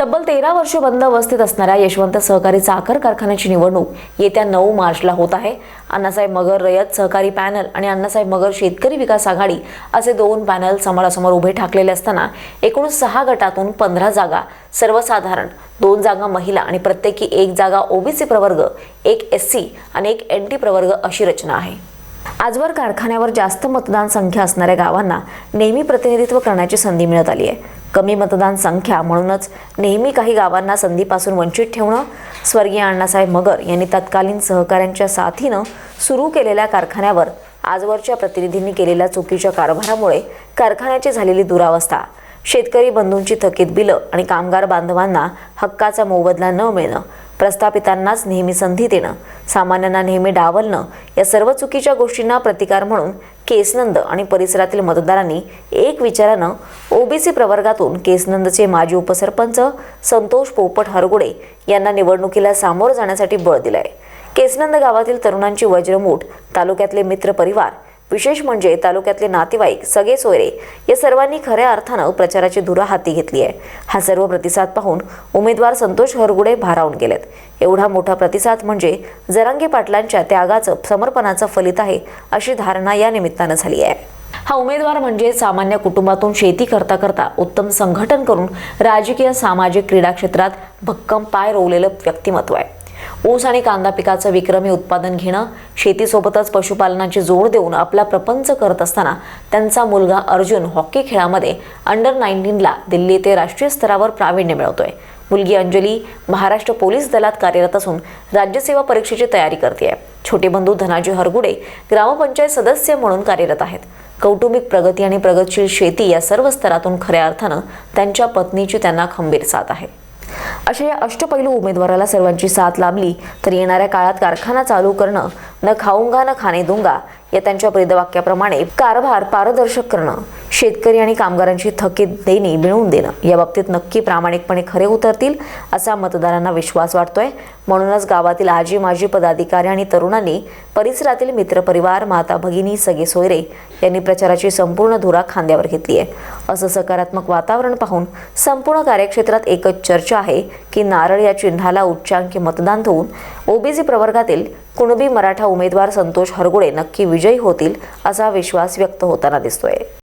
तब्बल तेरा वर्ष बंद अवस्थेत असणाऱ्या यशवंत सहकारी साखर कारखान्याची निवडणूक येत्या नऊ मार्चला होत आहे. अण्णासाहेब मगर रयत सहकारी पॅनल आणि अण्णासाहेब मगर शेतकरी विकास आघाडी असे दोन पॅनल समोरासमोर उभे ठाकलेले असताना एकूण सहा गटातून पंधरा जागा सर्वसाधारण दोन जागा महिला आणि प्रत्येकी एक जागा ओबीसी प्रवर्ग एक एस सी आणि एक एन टी प्रवर्ग अशी रचना आहे. आजवर कारखान्यावर जास्त मतदान संख्या असणाऱ्या गावांना नेहमी प्रतिनिधित्व करण्याची संधी मिळत आली आहे कमी मतदान संख्या म्हणूनच नेहमी काही गावांना संधीपासून वंचित ठेवणं स्वर्गीय अण्णासाहेब मगर यांनी तत्कालीन सहकाऱ्यांच्या साथीनं सुरू केलेल्या कारखान्यावर आजवरच्या प्रतिनिधींनी केलेल्या चुकीच्या कारभारामुळे कारखान्याची झालेली दुरावस्था शेतकरी बंधूंची थकीत बिलं आणि कामगार बांधवांना हक्काचा मोबदला न मिळणं प्रस्थापितांनाच नेहमी संधी देणं सामान्यांना नेहमी डावलणं या सर्व चुकीच्या गोष्टींना प्रतिकार म्हणून केसनंद आणि परिसरातील मतदारांनी एक विचारानं ओबीसी प्रवर्गातून केसनंदचे माजी उपसरपंच संतोष पोपट हरगुडे यांना निवडणुकीला सामोरं जाण्यासाठी बळ दिलंय. केसनंद गावातील तरुणांची वज्रमूठ तालुक्यातले मित्र परिवार विशेष म्हणजे तालुक्यातले नातेवाईक सगळे सोयरे या सर्वांनी खऱ्या अर्थानं प्रचाराची धुरा हाती घेतली आहे. हा सर्व प्रतिसाद पाहून उमेदवार संतोष हरगुडे भारावून गेलेत. एवढा मोठा प्रतिसाद म्हणजे जरांगे पाटलांच्या त्यागाचं समर्पणाचं फलित आहे अशी धारणा या निमित्तानं झाली आहे. हा उमेदवार म्हणजे सामान्य कुटुंबातून शेती करता करता उत्तम संघटन करून राजकीय सामाजिक क्रीडा क्षेत्रात भक्कम पाय रोवलेलं व्यक्तिमत्व आहे. ऊस आणि कांदा पिकाचं विक्रमी उत्पादन घेणं शेतीसोबतच पशुपालनाची जोड देऊन आपला प्रपंच करत असताना त्यांचा मुलगा अर्जुन हॉकी खेळामध्ये अंडर नाईन्टीनला दिल्ली ते राष्ट्रीय स्तरावर प्रावीण्य मिळवतोय. मुलगी अंजली महाराष्ट्र पोलीस दलात कार्यरत असून राज्यसेवा परीक्षेची तयारी करते छोटे बंधू धनाजी हरगुडे ग्रामपंचायत सदस्य म्हणून कार्यरत आहेत. कौटुंबिक प्रगती आणि प्रगतशील शेती या सर्व स्तरातून खऱ्या अर्थानं त्यांच्या पत्नीची त्यांना खंबीर साथ आहे. अशा या अष्टपैलू उमेदवाराला सर्वांची साथ लाभली तर येणाऱ्या काळात कारखाना चालू करणं न खाऊंगा न खाणे दुंगा या त्यांच्या प्रेदवाक्याप्रमाणे कारभार पारदर्शक करणं. शेतकरी आणि कामगारांची थकीत देणी मिळवून देणं या बाबतीत नक्की प्रामाणिकपणे खरे उतरतील असा मतदारांना विश्वास वाटतोय. म्हणूनच गावातील आजी माजी पदाधिकारी आणि तरुणांनी परिसरातील मित्रपरिवार माता भगिनी सगळे सोयरे यांनी प्रचाराची संपूर्ण धुरा खांद्यावर घेतली आहे. असं सकारात्मक वातावरण पाहून संपूर्ण कार्यक्षेत्रात एकच चर्चा आहे की नारळ या चिन्हाला उच्चांकी मतदान होऊन ओबीसी प्रवर्गातील कुणबी मराठा उमेदवार संतोष हरगुडे नक्की विजयी होतील असा विश्वास व्यक्त होताना दिसतोय.